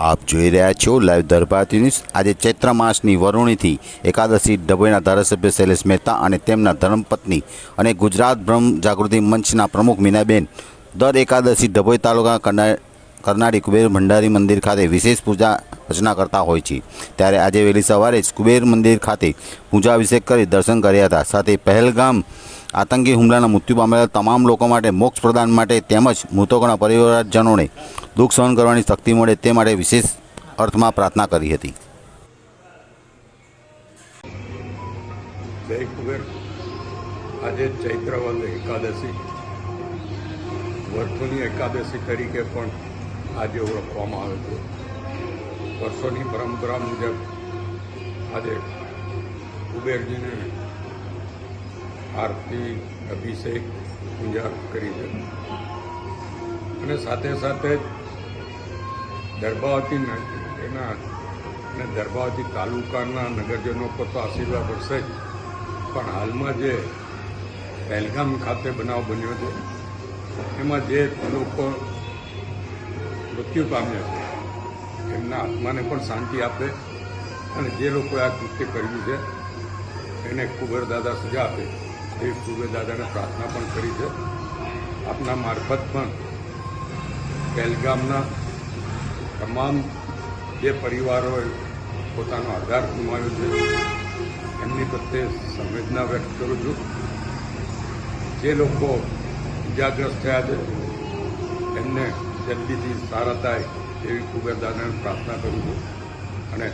આપ જોઈ રહ્યા છો લાઈવ દરબારતી ન્યૂઝ. આજે ચૈત્ર માસની વરુણીથી એકાદશી ડભોઈના ધારાસભ્ય શૈલેષ મહેતા અને તેમના ધર્મપત્ની અને ગુજરાત બ્રહ્મ જાગૃતિ મંચના પ્રમુખ મીનાબેન દર એકાદશી ડભોઈ તાલુકા કરનાળી કુબેર ભંડારી મંદિર ખાતે વિશેષ પૂજા અર્ચના કરતા હોય છે. ત્યારે આજે વહેલી સવારે જ કુબેર મંદિર ખાતે પૂજા અભિષેક કરી દર્શન કર્યા હતા. સાથે પહેલગામ આતંકી હુમલાના મૃત્યુ પામેલા તમામ લોકો માટે મોક્ષ પ્રદાન માટે તેમજ મૃતકોના પરિવારજનોને દુઃખ સહન કરવાની શક્તિ મળે તે માટે વિશેષ અર્થમાં પ્રાર્થના કરી હતી. આજે ચૈત્રવંદ એકાદશી, વર્ષોની એકાદશી તરીકે પણ આજે ઓળખવામાં આવે છે. વર્ષોની પરંપરા મુજબ આજે કુબેરજીને આરતી, અભિષેક, પૂજા કરી છે. અને સાથે સાથે દરબાવતી એના, અને દરબાવતી તાલુકાના નગરજનો પર તો આશીર્વાદ વર્ષે જ. પણ હાલમાં જે પહેલગામ ખાતે બનાવ બન્યો છે, એમાં જે લોકો મૃત્યુ પામ્યા છે, એમના આત્માને પણ શાંતિ આપે અને જે લોકોએ આ કૃત્ય કર્યું છે, એને કુબેર દાદા સજા આપે. એ કુબેર દાદાને પ્રાર્થના પણ કરી છે. આપના મારફત પણ પહેલગામના તમામ જે પરિવારોએ પોતાનો આધાર ગુમાવ્યો છે, એમની પ્રત્યે સંવેદના વ્યક્ત કરું છું. જે લોકો ઇજાગ્રસ્ત થયા છે, એમને જલ્દીથી સારા થાય એવી કુબેર દાદાને પ્રાર્થના કરું છું. અને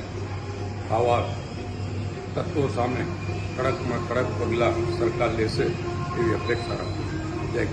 આવા તત્વો સામે કડકમાં કડક પગલાં સરકાર લેશે એવી અપેક્ષા રાખું છું. જય